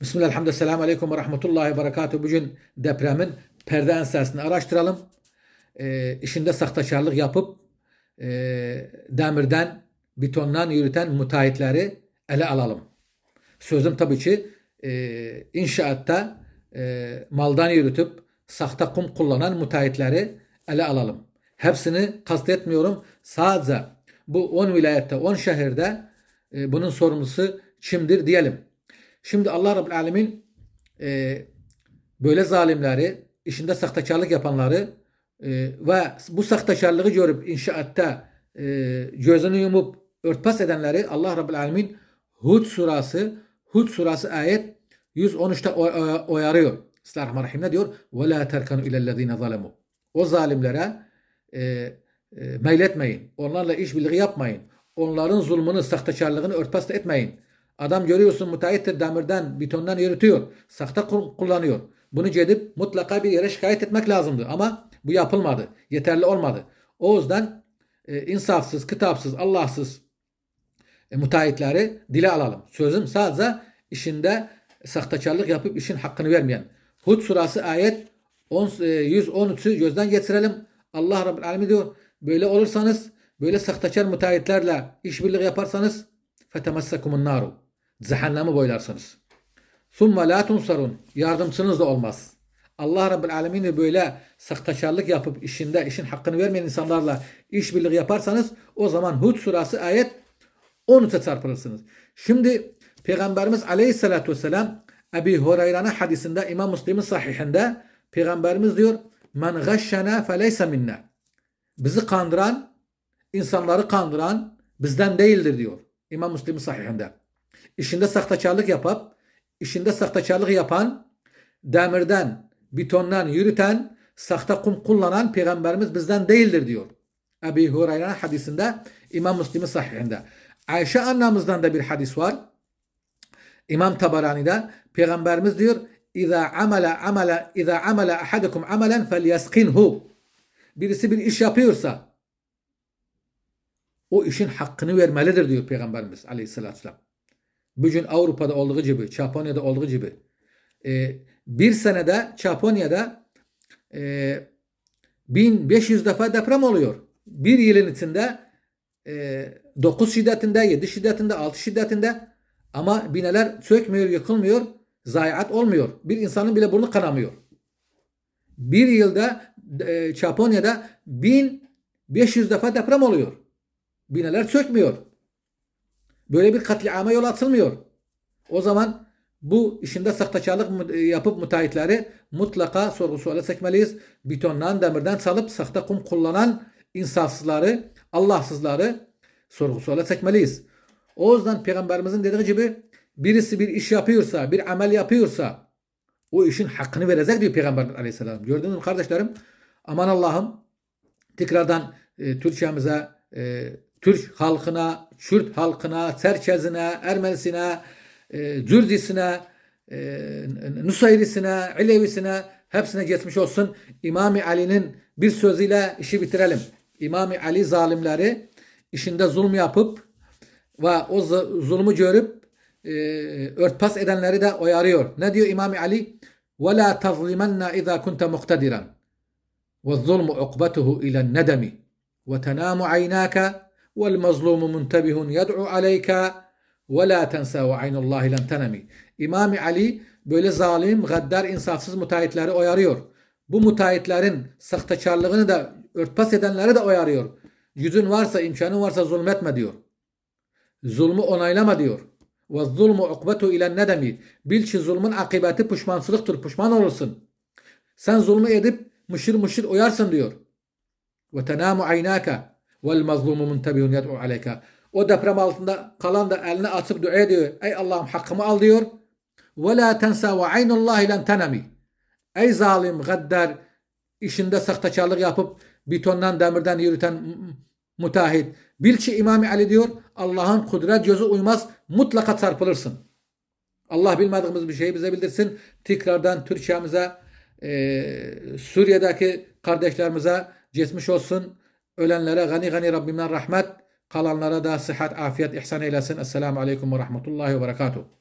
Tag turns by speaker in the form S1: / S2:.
S1: Bismillah, elhamdülillah, selamun aleyküm ve rahmetullahi ve berekatuhu. Bugün depremin perde ensesini araştıralım. E, işinde sahtekarlık yapıp e, demirden, betondan yürüten müteahhitleri ele alalım. Sözüm tabii ki e, inşaatta e, maldan yürütüp sahte kum kullanan müteahhitleri ele alalım. Hepsini kastetmiyorum. Sadece bu 10 vilayette, 10 şehirde e, bunun sorumlusu kimdir diyelim. Şimdi Allah Rabbil Alemin e, böyle zalimleri, işinde sahtekarlık yapanları e, ve bu sahtekarlığı görüp inşaatta e, gözünü yumup örtbas edenleri Allah Rabbil Alemin Hud surası Hud surası ayet 113'te uyarıyor. Bismillahirrahmanirrahim ne diyor? Ve la terkanu ilellezine zalemu. O zalimlere e, e, meyletmeyin. Onlarla işbirliği yapmayın. Onların zulmünü, sahtekarlığını örtbas etmeyin. Adam görüyorsun müteahhittir demirden, betondan yürütüyor. Kul- kullanıyor. Bunu gidip mutlaka bir yere şikayet etmek lazımdı. Ama bu yapılmadı. Yeterli olmadı. O yüzden e, insafsız, kitapsız, Allahsız e, müteahhitleri dile alalım. Sözüm sadece işinde sahtekarlık yapıp işin hakkını vermeyen. Hud surası ayet 10, e, 113'ü gözden geçirelim. Allah Rabbil Alemin diyor. Böyle olursanız böyle sahtekar müteahhitlerle işbirliği yaparsanız fetemessekumun naru. Cehennemi boylarsınız. Summa la tunsarun. Yardımcınız da olmaz. Allah Rabbil Alemin'i böyle sahtekarlık yapıp işinde işin hakkını vermeyen insanlarla işbirliği yaparsanız o zaman Hud surası ayet 13'e çarpılırsınız. Şimdi Peygamberimiz Aleyhisselatü Vesselam Ebi Hureyre'nin hadisinde İmam Müslim'in sahihinde Peygamberimiz diyor Men gashşena feleyse minna. Bizi kandıran, insanları kandıran bizden değildir diyor. İmam Müslim'in sahihinde. İşinde sahtekarlık yapıp, işinde sahtekarlık yapan, demirden, betondan yürüten, sahte kum kullanan peygamberimiz bizden değildir diyor. Ebi Hureyre'nin hadisinde İmam Müslim'in sahihinde. Ayşe annemizden de bir hadis var. İmam Tabarani'de peygamberimiz diyor İza amela amela iza amela ahadukum amelen felyaskinhu. Birisi bir iş yapıyorsa o işin hakkını vermelidir diyor Peygamberimiz Aleyhisselatü Vesselam. Bugün Avrupa'da olduğu gibi, Japonya'da olduğu gibi e, bir senede Japonya'da e, 1500 defa deprem oluyor. Bir yılın içinde e, 9 şiddetinde, 7 şiddetinde, 6 şiddetinde ama binalar çökmüyor, yıkılmıyor, zayiat olmuyor. Bir insanın bile burnu kanamıyor. Bir yılda e, Japonya'da 1500 defa deprem oluyor. Binalar çökmüyor. Böyle bir katliama yol atılmıyor. O zaman bu işinde sahtekarlık mı- yapıp müteahhitleri mutlaka sorgu suale çekmeliyiz. Betondan, demirden salıp sahte kum kullanan insafsızları, Allahsızları sorgu suale çekmeliyiz. O yüzden Peygamberimizin dediği gibi birisi bir iş yapıyorsa, bir amel yapıyorsa o işin hakkını verecek diyor Peygamber aleyhisselam. Gördünüz mü kardeşlerim? Aman Allah'ım tekrardan e, Türkiye'mize, e, Türk halkına, Kürt halkına, Çerkezine, Ermenisine, e, Cürdisine, e, Nusayrisine, Alevisine hepsine geçmiş olsun. İmam Ali'nin bir sözüyle işi bitirelim. İmam Ali zalimleri işinde zulüm yapıp ve o z- zulmü görüp e, örtbas edenleri de uyarıyor. Ne diyor İmam Ali? وَلَا تَظْلِمَنَّ اِذَا كُنْتَ مُقْتَدِرًا وَالظُّلْمُ عُقْبَتُهُ إِلَى النَّدَمِ وَتَنَامُ عَيْنَاكَ vel mazlumu muntabihun yed'u aleyka ve la tensa ve aynullahi lem tenemi. İmam Ali böyle zalim, gaddar, insafsız müteahhitleri oyarıyor. Bu müteahhitlerin sahtekarlığını da örtbas edenleri de oyarıyor. Yüzün varsa, imkanın varsa zulmetme diyor. Zulmü onaylama diyor. Ve zulmu ukbetu ile nedemi. Bil ki zulmün akıbeti pişmansızlıktır. Pişman olursun. Sen zulmü edip mışır mışır uyarsın diyor. Ve tenamu aynaka vel mazlumu muntabihun yed'u aleyka. O deprem altında kalan da elini açıp dua ediyor. Ey Allah'ım hakkımı al diyor. Ve la tensa ve aynullahi len tenemi. Ey zalim, gaddar, işinde sahtekarlık yapıp betondan demirden yürüten müteahhit. Bil ki İmam Ali diyor Allah'ın kudret gözü uymaz mutlaka çarpılırsın. Allah bilmediğimiz bir şeyi bize bildirsin. Tekrardan Türkiye'mize, eee, Suriye'deki kardeşlerimize geçmiş olsun. Ölenlere gani gani Rabbimden rahmet, kalanlara da sıhhat, afiyet, ihsan eylesin. Esselamu Aleyküm ve Rahmetullahi ve Berekatuhu.